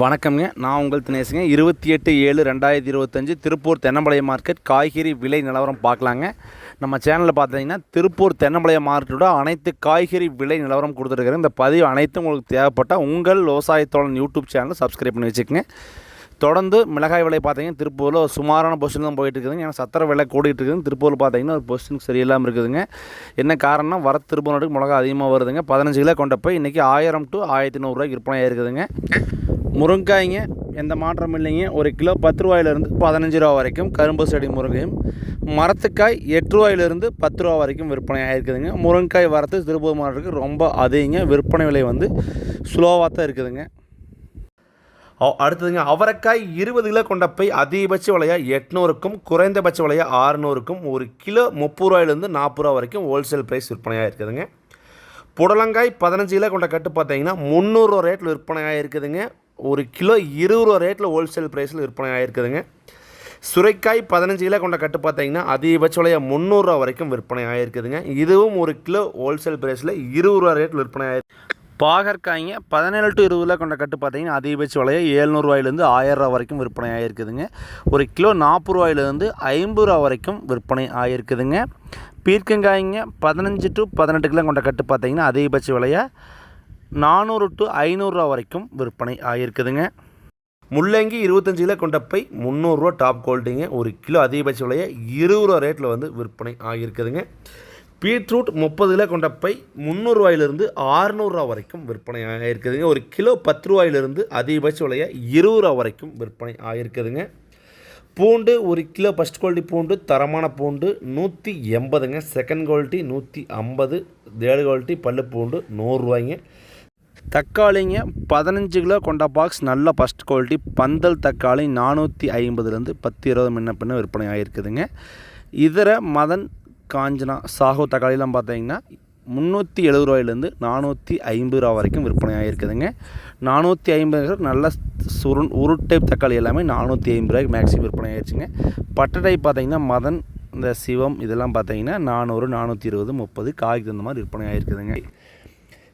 வணக்கம்ங்க. நான் உங்கள் தினேசுங்க. இருபத்தி எட்டு ஏழு ரெண்டாயிரத்தி இருபத்தஞ்சு திருப்பூர் தென்னம்பாளையம் மார்க்கெட் காய்கறி விலை நிலவரம் பார்க்கலாங்க. நம்ம சேனலில் பார்த்தீங்கன்னா திருப்பூர் தென்னம்பாளையம் மார்க்கெட்டோட அனைத்து காய்கறி விலை நிலவரம் கொடுத்துருக்குறேன் இந்த பதிவு அனைத்தும் உங்களுக்கு தேவைப்பட்டால் உங்கள் விவசாயத்தோழன் யூடியூப் சேனலை சப்ஸ்கிரைப் பண்ணி வச்சுக்கோங்க. தொடர்ந்து மிளகாய் விலை பார்த்தீங்கன்னா திருப்பூரில் ஒரு சுமாரான பொசிஷன் தான் போயிட்டு இருக்குதுங்க. ஏன்னா சத்திர விலை கூடிட்டு இருக்குதுங்க. திருப்பூரில் பார்த்தீங்கன்னா ஒரு பொசிஷன் சரியில்லாமல் இருக்குதுங்க. என்ன காரணம் வர திருப்பூர் நாட்டுக்கு மிளகா அதிகமாக வருதுங்க. பதினஞ்சு கிலோ கொண்ட போய் இன்றைக்கி ஆயிரம் டு ஆயிரத்தி நூறுரூவாய்க்கு விற்பனை ஆயிருக்குதுங்க முருங்காய்ங்க எந்த மாற்றமும் இல்லைங்க. ஒரு கிலோ பத்து ரூபாயிலிருந்து பதினஞ்சு ரூபா வரைக்கும் கரும்பு செடி முருங்கையும். மரத்துக்காய் எட்டு ரூபாயிலிருந்து பத்து ரூபா வரைக்கும் விற்பனை ஆகிருக்குதுங்க முருங்காய் வரத்து திருப்பூர் மாவட்டத்துக்கு ரொம்ப அதிகங்க. விற்பனை விலை வந்து ஸ்லோவாக தான் இருக்குதுங்க. அடுத்ததுங்க அவரைக்காய் இருபது கிலோ கொண்ட பை அதிகபட்ச விலையாக எட்நூறுக்கும் குறைந்தபட்ச விலையாக ஆறுநூறுக்கும் ஒரு கிலோ முப்பது ரூபாயிலேருந்து நாற்பது ரூபா வரைக்கும் ஹோல்சேல் ப்ரைஸ் விற்பனையாக இருக்குதுங்க புடலங்காய் பதினஞ்சு கிலோ கொண்ட கட்டு பார்த்தீங்கன்னா முந்நூறுரூவா ரேட்டில் விற்பனை இருக்குதுங்க ஒரு கிலோ இருபது ரூபா ரேட்டில் ஹோல்சேல் ப்ரைஸில் விற்பனை ஆகிருக்குதுங்க சுரைக்காய் பதினஞ்சு கிலோ கொண்ட கட்டு பார்த்தீங்கன்னா அதிகபட்ச விலையாக முந்நூறுரூவா வரைக்கும் விற்பனை ஆகிருக்குதுங்க இதுவும் ஒரு கிலோ ஹோல்சேல் ப்ரைஸில் இருபது ரூபா ரேட்டில் விற்பனை ஆகிருக்கு பாகற்காய்ங்க பதினேழு டு இருபது கிலோ கொண்ட கட்டு பார்த்தீங்கன்னா அதிகபட்ச விலையை ஏழ்நூறுவாயிலேருந்து ஆயிரரூவா வரைக்கும் விற்பனை ஆகிருக்குதுங்க ஒரு கிலோ நாற்பது ரூபாயிலேருந்து ஐம்பது ரூபா வரைக்கும் விற்பனை ஆகிருக்குதுங்க பீர்க்கங்காய்ங்க பதினஞ்சு டு பதினெட்டு கிலோ கொண்ட கட்டு பார்த்தீங்கன்னா அதிகபட்ச விலையை நானூறு டு ஐநூறுரூவா வரைக்கும் விற்பனை ஆகியிருக்குதுங்க முள்ளங்கி இருபத்தஞ்சு கிலோ கொண்ட பை முந்நூறுரூவா டாப் குவாலிட்டிங்க. ஒரு கிலோ அதிகபட்ச விலையை இருபது ரூபா ரேட்டில் வந்து விற்பனை ஆகியிருக்குதுங்க பீட்ரூட் முப்பது கிலோ கொண்ட பை முந்நூறுரூவாயிலிருந்து ஆறுநூறுரூவா வரைக்கும் விற்பனை ஆகியிருக்குதுங்க ஒரு கிலோ பத்து ரூபாயிலிருந்து அதிகபட்ச விலையை இருபது ரூபா வரைக்கும் விற்பனை ஆகியிருக்குதுங்க பூண்டு ஒரு கிலோ ஃபஸ்ட் குவாலிட்டி பூண்டு தரமான பூண்டு நூற்றி எண்பதுங்க. செகண்ட் குவாலிட்டி நூற்றி ஐம்பது. தேர்டு குவாலிட்டி பல்லு பூண்டு நூறுரூவாய்ங்க தக்காளிங்க பதினஞ்சு கிலோ கொண்ட பாக்ஸ் நல்ல ஃபஸ்ட் குவாலிட்டி பந்தல் தக்காளி நானூற்றி ஐம்பதுலேருந்து பத்து இருபது முன்ன பின்ன விற்பனை ஆகிருக்குதுங்க இதர மதன் காஞ்சனா சாகோ தக்காளிலாம் பார்த்தீங்கன்னா முந்நூற்றி எழுபது ரூபாயிலேருந்து நானூற்றி ஐம்பது ரூபா வரைக்கும் விற்பனை ஆகிருக்குதுங்க நானூற்றி ஐம்பது நல்ல சுருண் உருட்டை தக்காளி எல்லாமே நானூற்றி ஐம்பது ரூபாய்க்கு மேக்ஸிமம் விற்பனை ஆயிடுச்சுங்க பட்டடை பார்த்திங்கன்னா மதன் இந்த சிவம் இதெல்லாம் பார்த்தீங்கன்னா நானூறு நானூற்றி இருபது முப்பது காய்க்கு தகுந்த மாதிரி விற்பனை ஆகிருக்குதுங்க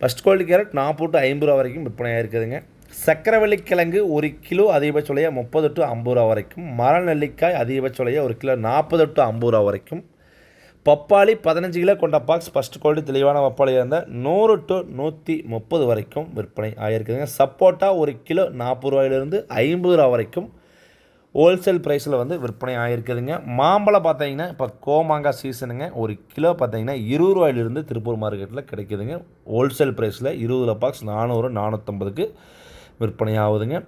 ஃபஸ்ட் குவாலிட்டி கேரட் நாற்பது டு ஐம்பது ரூபா வரைக்கும் விற்பனையாக இருக்குதுங்க சக்கரவள்ளி கிழங்கு ஒரு கிலோ அதிகபட்ச விலையாக முப்பது டு ஐம்பது ரூபா வரைக்கும். மர நெல்லிக்காய் அதிகபட்ச விலையாக ஒரு கிலோ நாற்பது டு ஐம்பது ரூபா வரைக்கும். பப்பாளி பதினஞ்சு கிலோ கொண்ட பாக்ஸ் ஃபஸ்ட் குவாலிட்டி தெளிவான பப்பாளியாக இருந்தால் நூறு டு நூற்றி முப்பது வரைக்கும் விற்பனை ஆகியிருக்குதுங்க சப்போட்டா ஒரு கிலோ நாற்பது ரூபாயிலிருந்து ஐம்பது ரூபா வரைக்கும். ஹோல்சேல் ப்ரைஸில் வந்து விற்பனை ஆகிருக்குதுங்க மாம்பழம் பார்த்தீங்கன்னா இப்போ கோமாங்காய் சீசனுங்க ஒரு கிலோ பார்த்தீங்கன்னா இருபது ரூபாயிலிருந்து திருப்பூர் மார்க்கெட்டில் கிடைக்குதுங்க. ஹோல்சேல் ப்ரைஸில் இருபது பாக்ஸ் நானூறு நானூற்றம்பதுக்கு விற்பனை ஆகுதுங்க.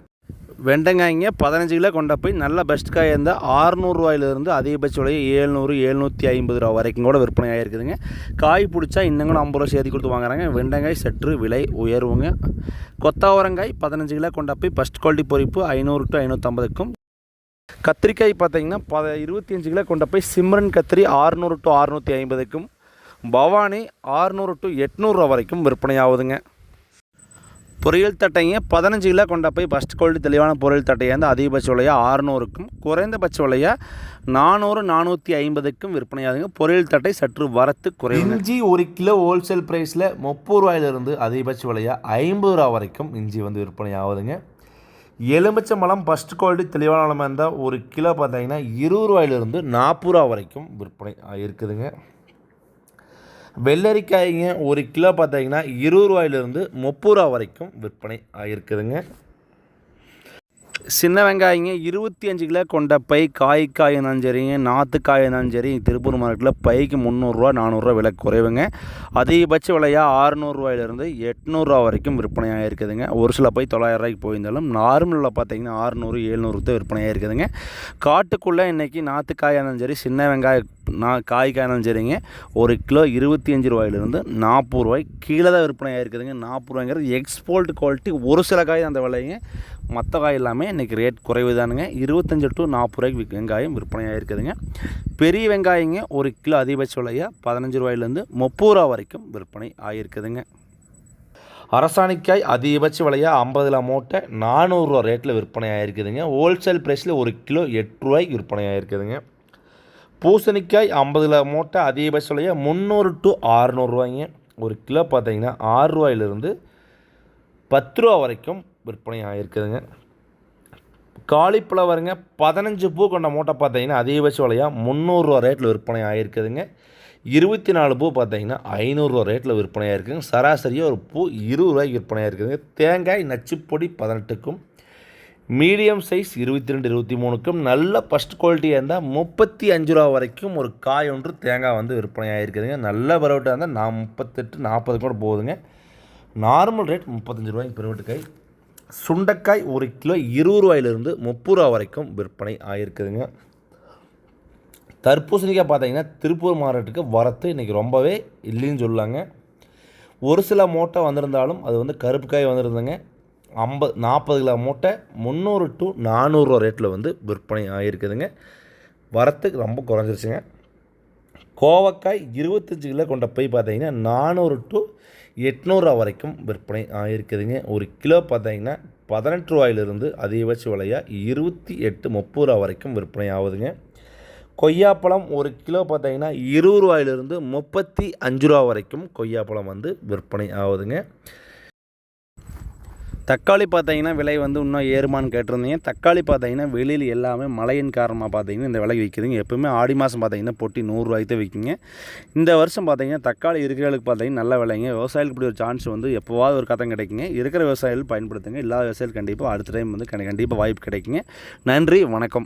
வெண்டங்காய்ங்க பதினஞ்சு கிலோ கொண்ட போய் நல்ல பெஸ்ட் காய் இருந்தால் ஆறுநூறுவாயிலிருந்து அதிகபட்ச விலை ஏழ்நூறு எழுநூற்றி ஐம்பது ரூபா வரைக்கும் கூட விற்பனை ஆகிருக்குதுங்க காய் பிடிச்சா இன்னும் கூட ஐம்பது ரூபா சேர்த்து கொடுத்து வாங்குறாங்க. வெண்டங்காய் சற்று விலை உயர்வுங்க கொத்தாவரங்காய் பதினஞ்சு கிலோ கொண்ட போய் ஃபஸ்ட் குவாலிட்டி பொறிப்பு ஐநூறு டு ஐநூற்றம்பதுக்கும் கத்திரிக்காய் பார்த்தீங்கன்னா பத இருபத்தி அஞ்சு கிலோ கொண்ட போய் சிம்ரன் கத்திரி ஆறுநூறு டு அறுநூற்றி ஐம்பதுக்கும் பவானி ஆறுநூறு டு எட்நூறுரூவா வரைக்கும் விற்பனை ஆகுதுங்க பொரியல் தட்டைங்க பதினஞ்சு கிலோ கொண்ட போய் ஃபஸ்ட் குவாலிட்டி தெளிவான பொரியல் தட்டையாக இருந்தால் அதிகபட்ச விலையாக ஆறுநூறுக்கும் குறைந்தபட்ச விலையாக நானூறு நானூற்றி ஐம்பதுக்கும் விற்பனையாகுதுங்க. பொரியல் தட்டை சற்று வரத்து குறையும் இஞ்சி ஒரு கிலோ ஹோல்சேல் ப்ரைஸில் முப்பது ரூபாயிலிருந்து அதிகபட்ச விலையாக ஐம்பது ரூபா வரைக்கும் இஞ்சி வந்து விற்பனை ஆகுதுங்க எலுமிச்சை பழம் ஃபஸ்ட் குவாலிட்டி தெளிவான பழமாக இருந்தால் ஒரு கிலோ பார்த்தீங்கன்னா இருபது ரூபாயிலிருந்து நாற்பது ரூபா வரைக்கும் விற்பனை இருக்குதுங்க வெள்ளரிக்காய்ங்க ஒரு கிலோ பார்த்தீங்கன்னா இருபது ரூபாயிலிருந்து முப்பது ரூபா வரைக்கும் விற்பனை ஆகிருக்குதுங்க சின்ன வெங்காயங்க இருபத்தி அஞ்சு கிலோ கொண்ட பை காய் இருந்தாலும் சரிங்க நாற்றுக்காய் இருந்தாலும் சரி திருப்பூர் மார்க்கெட்டில் பைக்கு முந்நூறுரூவா நானூறுரூவா விலை குறைவுங்க. அதிகபட்ச விலையாக ஆறுநூறுவாயிலிருந்து எட்நூறுரூவா வரைக்கும் விற்பனையாக இருக்குதுங்க. ஒரு சில பை தொள்ளாயிரம் ரூபாய்க்கு போயிருந்தாலும் நார்மலில் பார்த்தீங்கன்னா ஆறுநூறு எழுநூறு தான் விற்பனையாக இருக்குதுங்க. காட்டுக்குள்ளே இன்றைக்கி நாற்றுக்காயாக இருந்தாலும் சரி சின்ன வெங்காய நான் காய் இருந்தாலும் சரிங்க ஒரு கிலோ இருபத்தி அஞ்சு ரூபாயிலிருந்து நாற்பது ரூபாய் கீழே தான் விற்பனையாக இருக்குதுங்க. நாற்பது ரூபாய்ங்கிறது எக்ஸ்போர்ட் குவாலிட்டி ஒரு சில காய் அந்த விலைங்க. மற்ற காய் எல்லாமே இன்றைக்கி ரேட் குறைவு தானுங்க இருபத்தஞ்சி டு நாற்பது ரூபாய்க்கு வெங்காயம் விற்பனையாக இருக்குதுங்க. பெரிய வெங்காயங்க ஒரு கிலோ அதிகபட்ச விலையாக பதினஞ்சு ரூபாயிலேருந்து முப்பது ரூபா வரைக்கும் விற்பனை ஆகியிருக்குதுங்க அரசாணிக்காய் அதிகபட்ச விலையாக ஐம்பதுல மூட்டை நானூறுரூவா ரேட்டில் விற்பனை ஆகிருக்குதுங்க ஹோல்சேல் ப்ரைஸில் ஒரு கிலோ எட்டு ரூபாய்க்கு விற்பனை ஆகிருக்குதுங்க பூசணிக்காய் ஐம்பதுல மூட்டை அதிகபட்ச விலையாக முந்நூறு டு ஆறுநூறுவாய்ங்க ஒரு கிலோ பார்த்தீங்கன்னா ஆறு ரூபாயிலிருந்து பத்து ரூபா வரைக்கும் விற்பனை ஆகிருக்குதுங்க காலிஃப்ளவருங்க பதினஞ்சு பூ கொண்ட மூட்டை பார்த்தீங்கன்னா அதிகபட்ச விலையாக முந்நூறுரூவா ரேட்டில் விற்பனை ஆகிருக்குதுங்க இருபத்தி நாலு பூ பார்த்தீங்கன்னா ஐநூறுரூவா ரேட்டில் விற்பனை இருக்குதுங்க சராசரியாக ஒரு பூ இருபது ரூபாய்க்கு விற்பனை ஆகிருக்குதுங்க தேங்காய் நச்சுப்பொடி பதினெட்டுக்கும் மீடியம் சைஸ் இருபத்தி ரெண்டு இருபத்தி மூணுக்கும் நல்ல ஃபஸ்ட் குவாலிட்டியாக இருந்தால் முப்பத்தி அஞ்சு ரூபா வரைக்கும் ஒரு காய் ஒன்று தேங்காய் வந்து விற்பனையாக இருக்குதுங்க நல்ல பரவட்டாக இருந்தால் நான் முப்பத்தெட்டு நாற்பது கூட போகுதுங்க. நார்மல் ரேட் முப்பத்தஞ்சு ரூபாய்க்கு பெருவட்டு காய் சுண்டைக்காய் ஒரு கிலோ இருபது ரூபாயிலிருந்து முப்பது ரூபா வரைக்கும் விற்பனை ஆகிருக்குதுங்க தர்பூசணிக்காய் பார்த்தீங்கன்னா திருப்பூர் மாவட்டத்துக்கு வரத்து இன்றைக்கி ரொம்பவே இல்லைன்னு சொல்லாங்க ஒரு சில மூட்டை வந்திருந்தாலும் அது வந்து கருப்பு காய் வந்திருந்தங்க. ஐம்பது நாற்பது கிலோ மூட்டை முந்நூறு டு நானூறுரூவா ரேட்டில் வந்து விற்பனை ஆகிருக்குதுங்க வரத்துக்கு ரொம்ப குறைஞ்சிருச்சுங்க. கோவக்காய் இருபத்தஞ்சு கிலோ கொண்ட போய் பார்த்தீங்கன்னா நானூறு டு எட்நூறுரூவா வரைக்கும் விற்பனை ஆகிருக்குதுங்க ஒரு கிலோ பார்த்தீங்கன்னா பதினெட்டு ரூபாயிலிருந்து அதிகபட்ச விலையாக இருபத்தி எட்டு முப்பது ரூபா வரைக்கும் விற்பனை ஆகுதுங்க. கொய்யாப்பழம் ஒரு கிலோ பார்த்தீங்கன்னா இருபது ரூபாயிலிருந்து முப்பத்தி அஞ்சு ரூபா வரைக்கும் கொய்யாப்பழம் வந்து விற்பனை ஆகுதுங்க. தக்காளி பார்த்தீங்கன்னா விலை வந்து இன்னும் ஏறுமான்னு கேட்டிருந்தீங்க. தக்காளி பார்த்தீங்கன்னா வெளியில் எல்லாமே மழையின் காரணமாக பார்த்தீங்கன்னா இந்த விலைக்கு விற்கிதுங்க. எப்போவுமே ஆடி மாதம் பார்த்தீங்கன்னா பொட்டி நூறுரூவாய்க்கு விற்கிங்க. இந்த வருஷம் பார்த்தீங்கன்னா தக்காளி இருக்கிறவங்களுக்கு பார்த்தீங்கன்னா நல்ல விலைங்க. விவசாயிகளுக்கு இப்படி ஒரு சான்ஸ் வந்து எப்போவாவது ஒரு கதை கிடைக்குங்க. இருக்கிற விவசாயிகள் பயன்படுத்துங்க. இல்லாத விவசாயிகள் கண்டிப்பாக அடுத்த டைம் வந்து கண்டிப்பாக வாய்ப்பு கிடைக்குங்க. நன்றி வணக்கம்.